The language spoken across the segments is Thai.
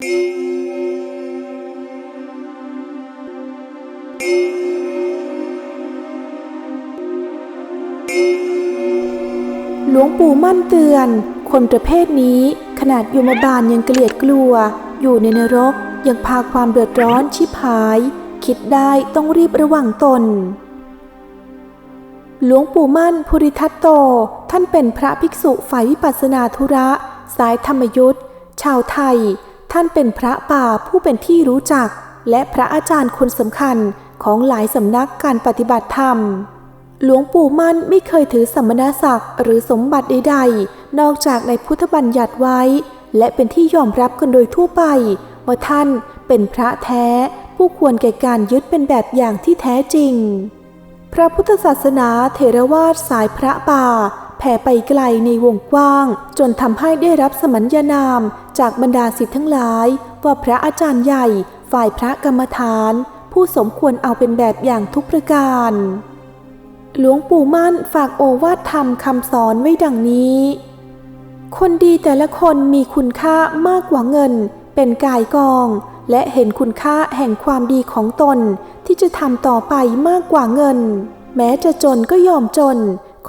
หลวงปู่มั่นเตือน คนประเภทนี้ขนาดยมบาลยังเกลียดกลัว อยู่ในนรกยังพาความเดือดร้อนชิบหาย คิดได้ต้องรีบระวังตน หลวงปู่มั่นภูริทัตโต ท่านเป็นพระภิกษุฝ่ายวิปัสสนาธุระ สายธรรมยุทธ์ชาวไทย ท่านเป็นพระป่าผู้เป็นที่รู้จัก และพระอาจารย์คนสำคัญของหลายสำนักการปฏิบัติธรรม หลวงปู่มั่นไม่เคยถือสมณศักดิ์หรือสมบัติใดๆ นอกจากในพุทธบัญญัติไว้ และเป็นที่ยอมรับกันโดยทั่วไป ว่าท่านเป็นพระแท้ ผู้ควรแก่การยึดเป็นแบบอย่างที่แท้จริง พระพุทธศาสนาเถรวาทสายพระป่า แผ่ไปไกลในวงกว้าง จนทำให้ได้รับสมัญญานามจากบรรดาศิษย์ทั้งหลาย ว่าพระอาจารย์ใหญ่ฝ่ายพระกรรมฐาน ผู้สมควรเอาเป็นแบบอย่างทุกประการ หลวงปู่มั่นฝากโอวาทธรรมคำสอนไว้ดังนี้ คนดีแต่ละคนมีคุณค่ามากกว่าเงิน เป็นกายกอง และเห็นคุณค่าแห่งความดีของตนที่จะทำต่อไปมากกว่าเงิน แม้จะจนก็ยอมจน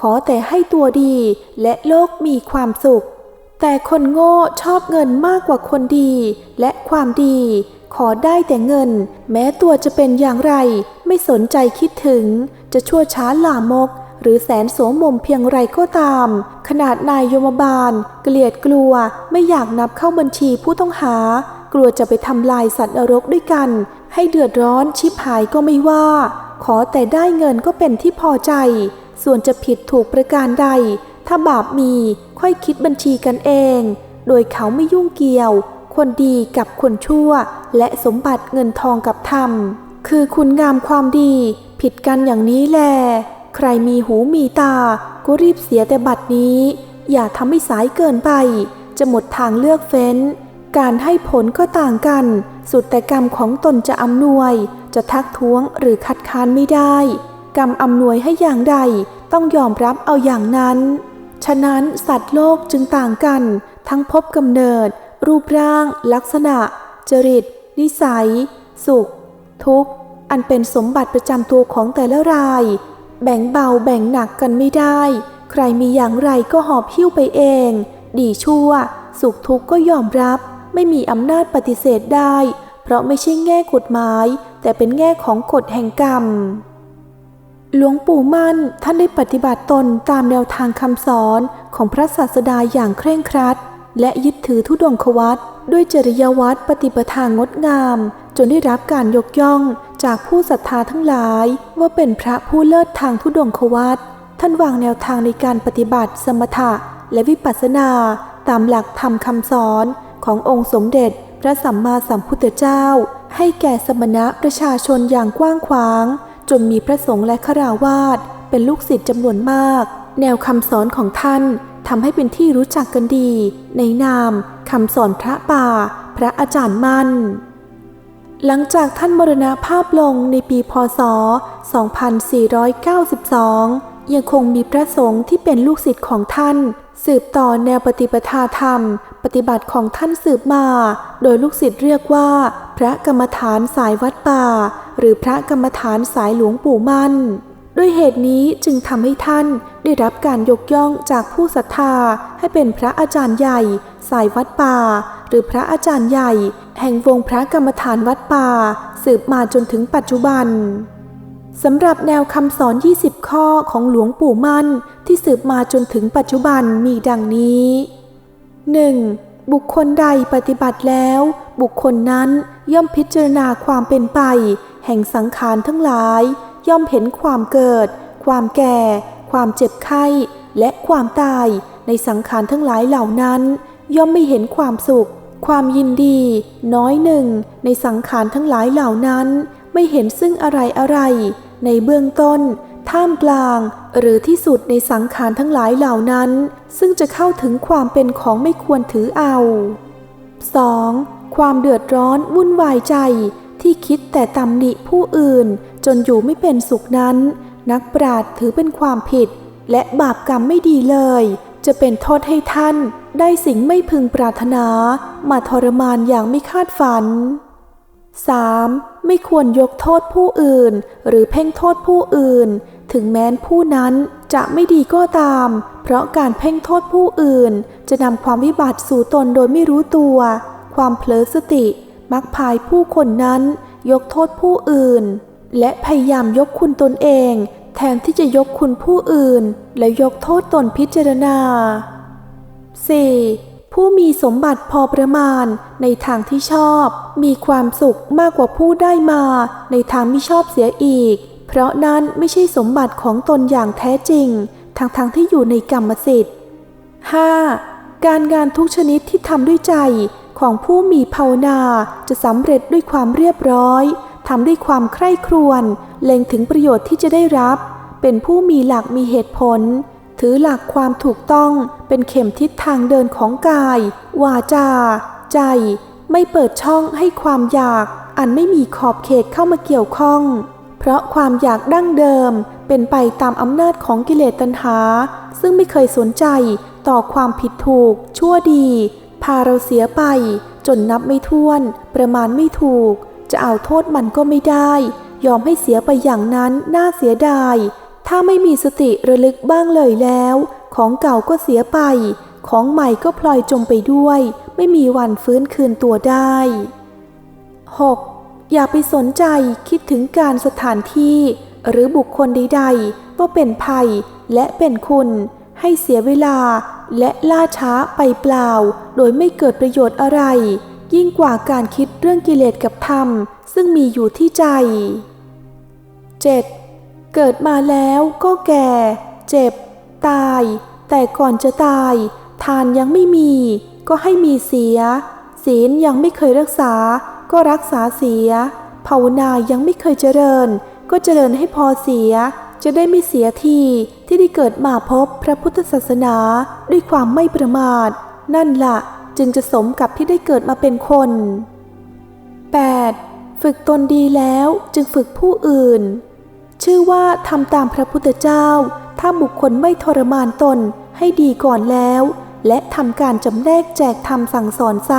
ขอแต่ให้ตัวดีและโลกมีความสุข แต่คนโง่ชอบเงินมากกว่าคนดีและความดี ขอได้แต่เงิน แม้ตัวจะเป็นอย่างไร ไม่สนใจคิดถึง จะชั่วช้าหลามก หรือแสนโสมมเพียงไรก็ตาม ขนาดนายยมบาล เกลียดกลัวไม่อยากนับเข้าบัญชีผู้ต้องหา กลัวจะไปทำลายสัตว์นรกด้วยกัน ให้เดือดร้อนชิบหายก็ไม่ว่า ขอแต่ได้เงินก็เป็นที่พอใจ ส่วนจะผิดถูกประการใด ถ้าบาปมีค่อยคิดบัญชีกันเอง โดยเขาไม่ยุ่งเกี่ยว คนดีกับคนชั่ว และสมบัติเงินทองกับธรรม คือคุณงามความดีผิดกันอย่างนี้แล ใครมีหูมีตา ก็รีบเสียแต่บัดนี้ อย่าทำให้สายเกินไป จะหมดทางเลือกเฟ้น การให้ผลก็ต่างกัน สุดแต่กรรมของตนจะอำนวย จะทักท้วงหรือคัดค้านไม่ได้ กรรมอำนวยให้อย่างใดต้องยอมรับเอาอย่างนั้น ฉะนั้นสัตว์โลกจึงต่างกัน ทั้งพบกำเนิด รูปร่าง ลักษณะ จริต นิสัย สุข ทุกข์ อันเป็นสมบัติประจำตัวของแต่ละราย แบ่งเบาแบ่งหนักกันไม่ได้ ใครมีอย่างไรก็หอบหิ้วไปเอง ดีชั่ว สุขทุกข์ก็ยอมรับ ไม่มีอำนาจปฏิเสธได้ เพราะไม่ใช่แง่กฎหมาย แต่เป็นแง่ของกฎแห่งกรรม หลวงปู่มั่นท่านได้ปฏิบัติตนตามแนวทางคำสอนของพระศาสดาอย่างเคร่งครัด และยึดถือทุดงควัตด้วยจริยวัตรปฏิปทางงดงาม จนได้รับการยกย่องจากผู้ศรัทธาทั้งหลาย ว่าเป็นพระผู้เลิศทางทุดงควัตท่านวางแนวทางในการปฏิบัติสมถะและวิปัสสนา ตามหลักธรรมคำสอนขององค์สมเด็จพระสัมมาสัมพุทธเจ้า ให้แก่สมณะประชาชนอย่างกว้างขวาง จนมีพระสงฆ์และฆราวาสเป็นลูกศิษย์จำนวนมาก แนวคำสอนของท่านทำให้เป็นที่รู้จักกันดี ในนามคำสอนพระป่า พระอาจารย์มั่น หลังจากท่านมรณาภาพลงในปีพศ 2492 ยังคงมีพระสงฆ์ที่เป็นลูกศิษย์ของท่าน สืบต่อแนวปฏิปทาธรรม ปฏิบัติของท่านสืบมา โดยลูกศิษย์เรียกว่า พระกรรมฐานสายวัดป่า หรือพระกรรมฐานสายหลวงปู่มั่น ด้วยเหตุนี้จึงทำให้ท่านได้รับการยกย่องจากผู้ศรัทธา ให้เป็นพระอาจารย์ใหญ่ สายวัดป่า หรือพระอาจารย์ใหญ่ แห่งวงพระกรรมฐานวัดป่า สืบมาจนถึงปัจจุบัน สำหรับแนวคำสอน 20 ข้อของหลวงปู่มั่นที่สืบมาจนถึงปัจจุบันมีดังนี้ 1. บุคคลใดปฏิบัติแล้ว บุคคลนั้นย่อมพิจารณาความเป็นไป แห่งสังขารทั้งหลาย ย่อมเห็นความเกิด ความแก่ ความเจ็บไข้ และความตายในสังขารทั้งหลายเหล่านั้น ย่อมไม่เห็นความสุข ความยินดี น้อยหนึ่ง ในสังขารทั้งหลายเหล่านั้น ไม่เห็นซึ่งอะไรอะไร ในเบื้องต้น ท่ามกลาง หรือที่สุดในสังขารทั้งหลายเหล่านั้น ซึ่งจะเข้าถึงความเป็นของไม่ควรถือเอา 2. ความเดือดร้อนวุ่นวายใจ ที่คิดแต่ตำหนิผู้อื่น จนอยู่ไม่เป็นสุขนั้น นักปราชญ์ถือเป็นความผิด และบาปกรรมไม่ดีเลย จะเป็นโทษให้ท่าน ได้สิ่งไม่พึงปรารถนา มาทรมานอย่างไม่คาดฝัน 3. ไม่ควรยกโทษผู้อื่น หรือเพ่งโทษผู้อื่น ถึงแม้นผู้นั้นจะไม่ดีก็ตาม เพราะการเพ่งโทษผู้อื่น จะนำความวิบัติสู่ตนโดยไม่รู้ตัว ความเผลอสติ มักพายผู้คนนั้น ยกโทษผู้อื่น และพยายามยกคุณตนเอง แทนที่จะยกคุณผู้อื่น และยกโทษตนพิจารณา 4. ผู้มีสมบัติพอประมาณในทางที่ชอบ มีความสุขมากกว่าผู้ได้มาในทางไม่ชอบเสียอีก เพราะนั้นไม่ใช่สมบัติของตนอย่างแท้จริงทางทางๆที่อยู่ในกรรมสิทธิ์ 5. การงานทุกชนิดที่ทำด้วยใจของผู้มีภาวนาจะสำเร็จด้วยความเรียบร้อยทำด้วยความใคร่ครวญเล็งถึงประโยชน์ที่จะได้รับ เป็นผู้มีหลักมีเหตุผล ถือหลักความถูกต้องเป็นเข็มทิศทางเดินของกาย วาจา ใจ ไม่เปิดช่องให้ความอยาก อันไม่มีขอบเขตเข้ามาเกี่ยวข้อง เพราะความอยากดั้งเดิมเป็นไปตามอำนาจของกิเลสตัณหา ซึ่งไม่เคยสนใจต่อความผิดถูก ชั่วดี พาเราเสียไป จนนับไม่ถ้วน ประมาณไม่ถูก จะเอาโทษมันก็ไม่ได้ ยอมให้เสียไปอย่างนั้นน่าเสียดาย ถ้าไม่มีสติระลึกบ้างเลยแล้ว ของเก่าก็เสียไป ของใหม่ก็พลอยจมไปด้วย ไม่มีวันฟื้นคืนตัวได้ 6. อย่าไปสนใจคิดถึงการสถานที่ หรือบุคคลใดๆว่าเป็นภัยและเป็นคุณ ให้เสียเวลาและล่าช้าไปเปล่า โดยไม่เกิดประโยชน์อะไร ยิ่งกว่าการคิดเรื่องกิเลสกับธรรม ซึ่งมีอยู่ที่ใจ 7. เกิดมาแล้วก็แก่ เจ็บ ตาย แต่ก่อนจะตาย ทานยังไม่มี ก็ให้มีเสีย ศีลยังไม่เคยรักษา ก็รักษาเสีย ภาวนายังไม่เคยเจริญ ก็เจริญให้พอเสีย จะได้ไม่เสียทีที่ได้เกิดมาพบพระพุทธศาสนาด้วยความไม่ประมาท นั่นละ่ะจึงจะสมกับที่ได้เกิดมาเป็นคน 8. ฝึกตนดีแล้วจึงฝึกผู้อื่น ชื่อว่าทำตามพระพุทธเจ้า ถ้าบุคคลไม่ทรมานตนให้ดีก่อนแล้ว และทำการจำแนกแจกธรรมสั่งสอนไซ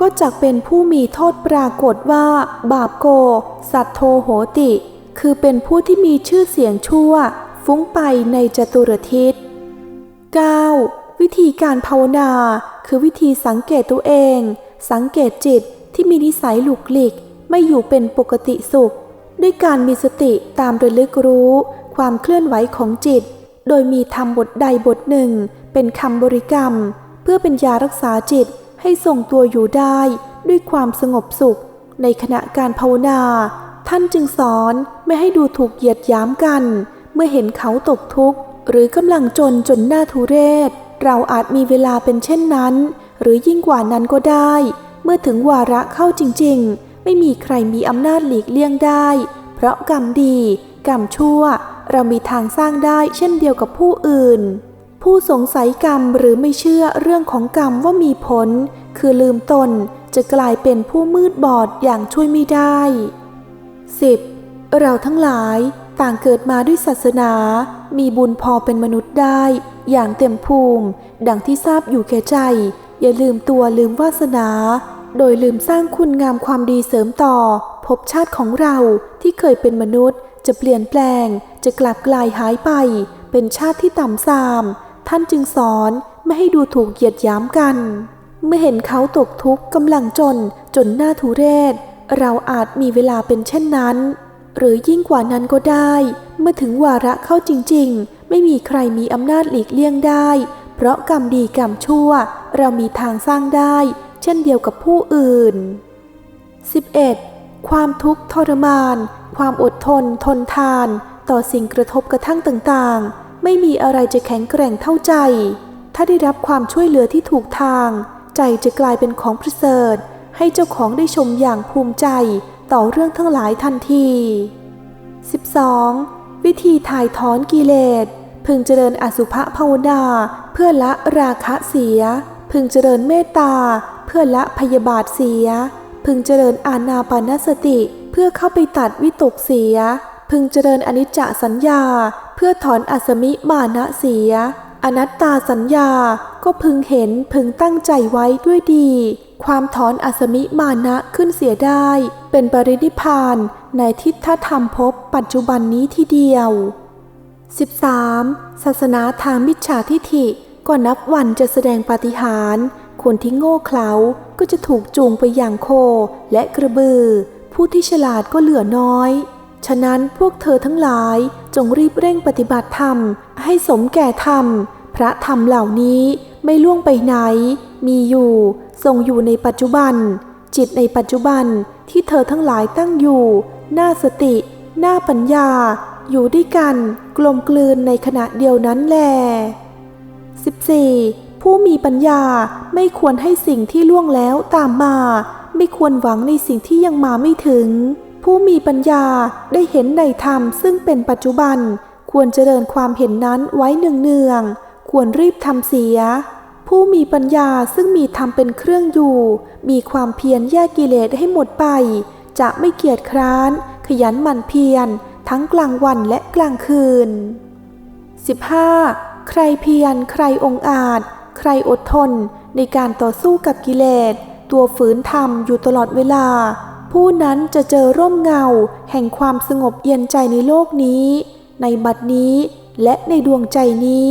ก็จักเป็นผู้มีโทษปรากฏว่า บาปโก สัตโทโหติ คือเป็นผู้ที่มีชื่อเสียงชั่ว ฟุ้งไปในจตุรทิศ 9. วิธีการภาวนา คือวิธีสังเกตตัวเอง สังเกตจิตที่มีนิสัยหลุกหลิก ไม่อยู่เป็นปกติสุข ด้วยการมีสติตามระลึกรู้ ความเคลื่อนไหวของจิต โดยมีธรรมบทใดบทหนึ่ง เป็นคำบริกรรม เพื่อเป็นยารักษาจิตให้ทรงตัวอยู่ได้ด้วยความสงบสุข ในขณะการภาวนา ท่านจึงสอนไม่ให้ดูถูกเหยียดหยามกัน เมื่อเห็นเขาตกทุกข์ หรือกำลังจนจนหน้าทุเรศ เราอาจมีเวลาเป็นเช่นนั้น หรือยิ่งกว่านั้นก็ได้ เมื่อถึงวาระเข้าจริง ๆ ไม่มีใครมีอำนาจหลีกเลี่ยงได้ เพราะกรรมดี กรรมชั่ว เรามีทางสร้างได้เช่นเดียวกับผู้อื่น ผู้สงสัยกรรมหรือไม่เชื่อเรื่องของกรรมว่ามีผล คือลืมตนจะกลายเป็นผู้มืดบอดอย่างช่วยไม่ได้ 10. เราทั้งหลายต่างเกิดมาด้วยศาสนา มีบุญพอเป็นมนุษย์ได้ อย่างเต็มภูมิ ดังที่ทราบอยู่แก่ใจ อย่าลืมตัวลืมวาสนา โดยลืมสร้างคุณงามความดีเสริมต่อ ภพชาติของเราที่เคยเป็นมนุษย์ จะเปลี่ยนแปลง จะกลับกลายหายไป เป็นชาติที่ต่ำทราม ท่านจึงสอนไม่ให้ดูถูกเหยียดหยามกัน เมื่อเห็นเขาตกทุกข์กำลังจนจนหน้าทุเรศ เราอาจมีเวลาเป็นเช่นนั้น หรือยิ่งกว่านั้นก็ได้ เมื่อถึงวาระเข้าจริง ๆ ไม่มีใครมีอำนาจหลีกเลี่ยงได้ เพราะกรรมดีกรรมชั่ว เรามีทางสร้างได้ เช่นเดียวกับผู้อื่น 11. ความทุกข์ทรมาน ความอดทน ทนทาน ต่อสิ่งกระทบกระทั่งต่างๆ ไม่มีอะไรจะแข็งแกร่งเท่าใจ ถ้าได้รับความช่วยเหลือที่ถูกทาง ใจจะกลายเป็นของประเสริฐ ให้เจ้าของได้ชมอย่างภูมิใจ ต่อเรื่องทั้งหลายทันที 12. วิธีถ่ายถอนกิเลส พึงเจริญอสุภะภาวนา เพื่อละราคะเสีย พึงเจริญเมตตา เพื่อละพยาบาทเสีย พึงเจริญอานาปานสติ เพื่อเข้าไปตัดวิตกเสีย พึงเจริญอนิจจสัญญา เพื่อถอนอสมิมานะเสีย อนัตตาสัญญาก็พึงเห็นพึงตั้งใจไว้ด้วยดี ความถอนอสมิมานะขึ้นเสียได้ เป็นปรินิพพานในทิฏฐธรรมภพปัจจุบันนี้ทีเดียว 13. ศาสนาทางมิจฉาทิฐิก็นับวันจะแสดงปาฏิหาริย์ คนที่โง่เขลาก็จะถูกจูงไปอย่างโคและกระบือ ผู้ที่ฉลาดก็เหลือน้อย ฉะนั้นพวกเธอทั้งหลายจงรีบเร่งปฏิบัติธรรม ให้สมแก่ธรรม พระธรรมเหล่านี้ไม่ล่วงไปไหน มีอยู่ทรงอยู่ในปัจจุบัน จิตในปัจจุบันที่เธอทั้งหลายตั้งอยู่ หน้าสติ หน้าปัญญา อยู่ด้วยกัน กลมกลืนในขณะเดียวนั้นแล 14. ผู้มีปัญญาไม่ควรให้สิ่งที่ล่วงแล้วตามมา ไม่ควรหวังในสิ่งที่ยังมาไม่ถึง ผู้มีปัญญาได้เห็นในธรรมซึ่งเป็นปัจจุบัน ควรเจริญความเห็นนั้นไว้เนืองๆควรรีบทำเสีย ผู้มีปัญญาซึ่งมีธรรมเป็นเครื่องอยู่ มีความเพียรแยกกิเลสให้หมดไป จะไม่เกียจคร้าน ขยันหมั่นเพียร ทั้งกลางวันและกลางคืน 15. ใครเพียรใครองอาจ ใครอดทนในการต่อสู้กับกิเลส ตัวฝืนธรรมอยู่ตลอดเวลา ผู้นั้นจะเจอร่มเงา แห่งความสงบเย็นใจในโลกนี้ ในบัดนี้และในดวงใจนี้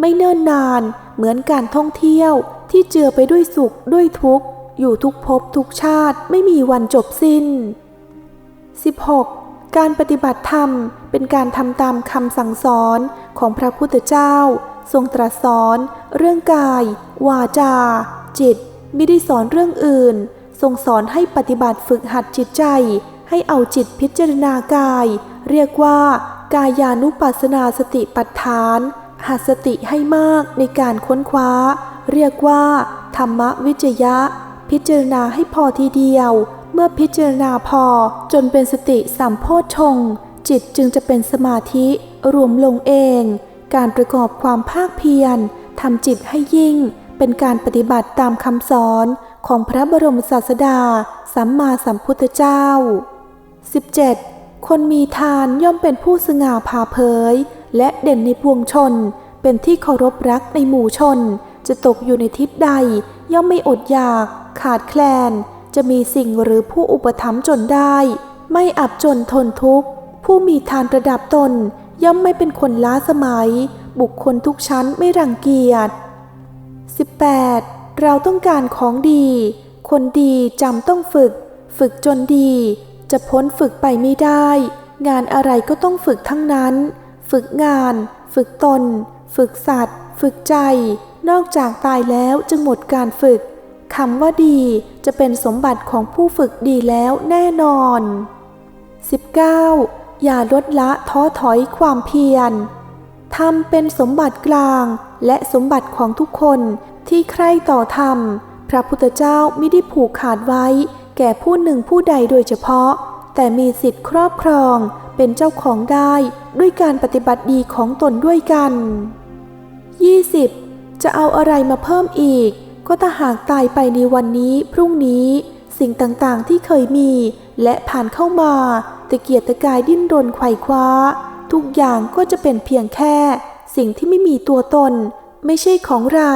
ไม่เนิ่นนานเหมือนการท่องเที่ยวที่เจือไปด้วยสุขด้วยทุกข์ อยู่ทุกภพทุกชาติไม่มีวันจบสิ้น 16. การปฏิบัติธรรมเป็นการทำตามคำสั่งสอนของพระพุทธเจ้า ทรงตรัสสอน เรื่องกาย วาจา จิตไม่ได้สอนเรื่องอื่น ทรงสอนให้ปฏิบัติฝึกหัดจิตใจ ให้เอาจิตพิจารณากาย เรียกว่า กายานุปัสสนาสติปัฏฐาน หัดสติให้มากในการค้นคว้า เรียกว่า ธรรมวิจยะ พิจารณาให้พอทีเดียว เมื่อพิจารณาพอจนเป็นสติสัมโพชง จิตจึงจะเป็นสมาธิรวมลงเอง การประกอบความภาคเพียรทำจิตให้ยิ่ง เป็นการปฏิบัติตามคำสอนของพระบรมศาสดา สัมมาสัมพุทธเจ้า 17. คนมีทานย่อมเป็นผู้สง่าผ่าเผย และเด่นในปวงชน เป็นที่เคารพรักในหมู่ชน จะตกอยู่ในทิศใด ย่อมไม่อดอยาก ขาดแคลน จะมีสิ่งหรือผู้อุปถัมภ์จนได้ ไม่อับจนทนทุกข์ ผู้มีทานระดับตน ย่อมไม่เป็นคนล้าสมัย บุคคลทุกชั้นไม่รังเกียจ 18. เราต้องการของดี คนดีจำต้องฝึก ฝึกจนดี จะพ้นฝึกไปไม่ได้ งานอะไรก็ต้องฝึกทั้งนั้น ฝึกงาน ฝึกตน ฝึกสัตว์ ฝึกใจ นอกจากตายแล้วจึงหมดการฝึกคำว่าดีจะเป็นสมบัติของผู้ฝึกดีแล้วแน่นอน 19. อย่าลดละท้อถอยความเพียรธรรมเป็นสมบัติกลางและสมบัติของทุกคนที่ใคร่ต่อธรรม พระพุทธเจ้าไม่ได้ผูกขาดไว้ แก่ผู้หนึ่งผู้ใดโดยเฉพาะ แต่มีสิทธิ์ครอบครองเป็นเจ้าของได้ด้วยการปฏิบัติดีของตนด้วยกัน 20. จะเอาอะไรมาเพิ่มอีก ก็ถ้าหากตายไปในวันนี้พรุ่งนี้ สิ่งต่างๆที่เคยมี และผ่านเข้ามาตะเกียกตะกายดิ้นรนไขว่คว้า ทุกอย่างก็จะเป็นเพียงแค่ สิ่งที่ไม่มีตัวตน ไม่ใช่ของเรา